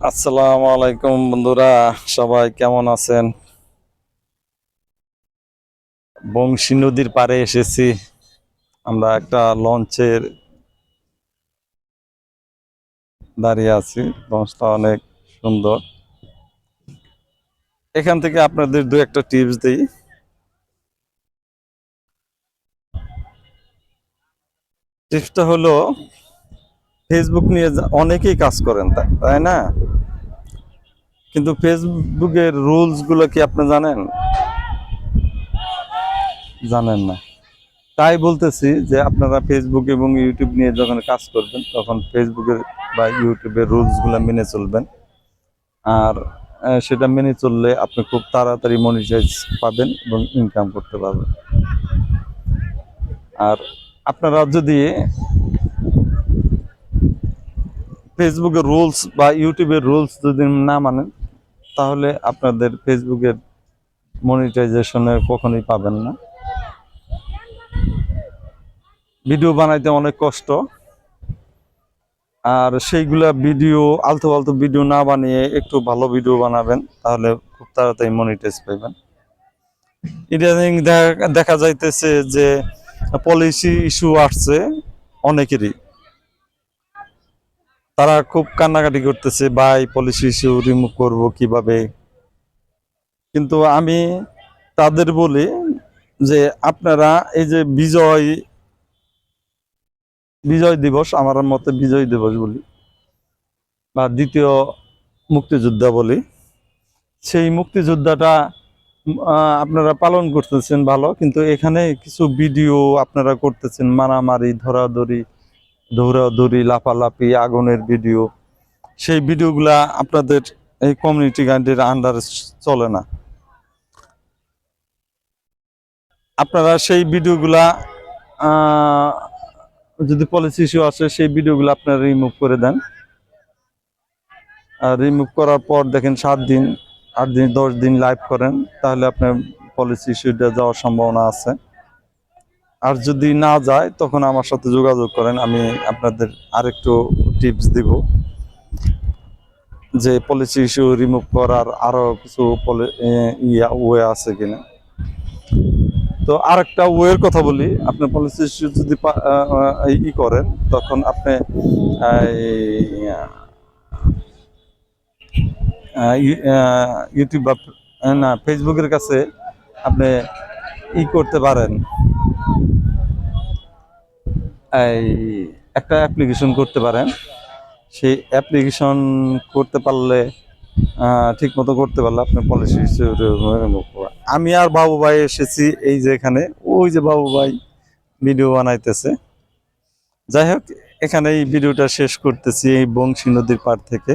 আসসালামু আলাইকুম বন্ধুরা, সবাই কেমন আছেন? বংশী নদীর পারে এসেছি। আমরা একটা লঞ্চের দাঁড়িয়ে আছি। লঞ্চটা অনেক সুন্দর। এখান থেকে আপনাদের দু একটা টিপস দিই। টিপসটা হলো ফেসবুক নিয়ে অনেকেই কাজ করেন তাই না? কিন্তু ফেসবুকের রুলসগুলো কি আপনি জানেন? জানেন না। তাই বলতেছি যে আপনারা ফেসবুক এবং ইউটিউব নিয়ে যখন কাজ করবেন, তখন ফেসবুকের বা ইউটিউবের রুলসগুলো মেনে চলবেন। আর সেটা মেনে চললে আপনি খুব তাড়াতাড়ি মনিটাইজ পাবেন এবং ইনকাম করতে পারবেন। আর আপনারা যদি ফেসবুকের রুলস বা ইউটিউবের রুলস যদি না মানেন, তাহলে আপনাদের ফেসবুকের মনিটাইজেশনে কখনোই পাবেন না। ভিডিও বানাইতে অনেক কষ্ট। আর সেইগুলা ভিডিও আলতু ফালতু ভিডিও না বানিয়ে একটু ভালো ভিডিও বানাবেন, তাহলে খুব তাড়াতাড়ি মনিটাইজ পাইবেন। ইদানিং দেখা যাইতেছে যে পলিসি ইস্যু আসছে অনেকেরই। তারা খুব কান্নাকাটি করতেছে, ভাই পলিসি ইস্যু রিমুভ করব কীভাবে? কিন্তু আমি তাদের বলি যে, আপনারা এই যে বিজয় বিজয় দিবস, আমার মতে বিজয় দিবস বলি, বা দ্বিতীয় মুক্তিযোদ্ধা বলি, সেই মুক্তিযোদ্ধাটা আপনারা পালন করতেছেন ভালো, কিন্তু এখানে কিছু ভিডিও আপনারা করতেছেন, মারামারি, ধরাধরি দৌড়াদৌড়ি লাফালাফি, আগুনের ভিডিও, সেই ভিডিওগুলা আপনাদের এই কমিউনিটি গাইডের আন্ডারে চলে না। আপনারা সেই ভিডিওগুলা যদি পলিসি ইস্যু আসে, সেই ভিডিওগুলো আপনারা রিমুভ করে দেন। আর রিমুভ করার পর দেখেন সাত দিন, আট দিন, দশ দিন লাইভ করেন, তাহলে আপনার পলিসি ইস্যুটা যাওয়ার সম্ভাবনা আছে। আর যদি না যায়, তখন আমার সাথে যোগাযোগ করেন, আমি আপনাদের আরেকটু টিপস দিব। যে পলিসি ইস্যু রিমুভ করার আরও কিছু ইয়া ওয়ে আছে কিনা। তো আরেকটা ওয়ের কথা বলি, আপনি পলিসি ইস্যু যদি ই করেন, তখন আপনি ইউটিউব বা, না ফেসবুকের কাছে আপনি ই করতে পারেন। এই একটা অ্যাপ্লিকেশন করতে পারেন। সেই অ্যাপ্লিকেশন করতে পারলে ঠিক মতো করতে পারলে আপনার পলিসি আমি আর বাবু ভাই এসেছি এই যে এখানে। ওই যে বাবু ভাই ভিডিও বানাইতেছে। যাই হোক এখানে এই ভিডিওটা শেষ করতেছি এই বংশী নদীর পাড় থেকে।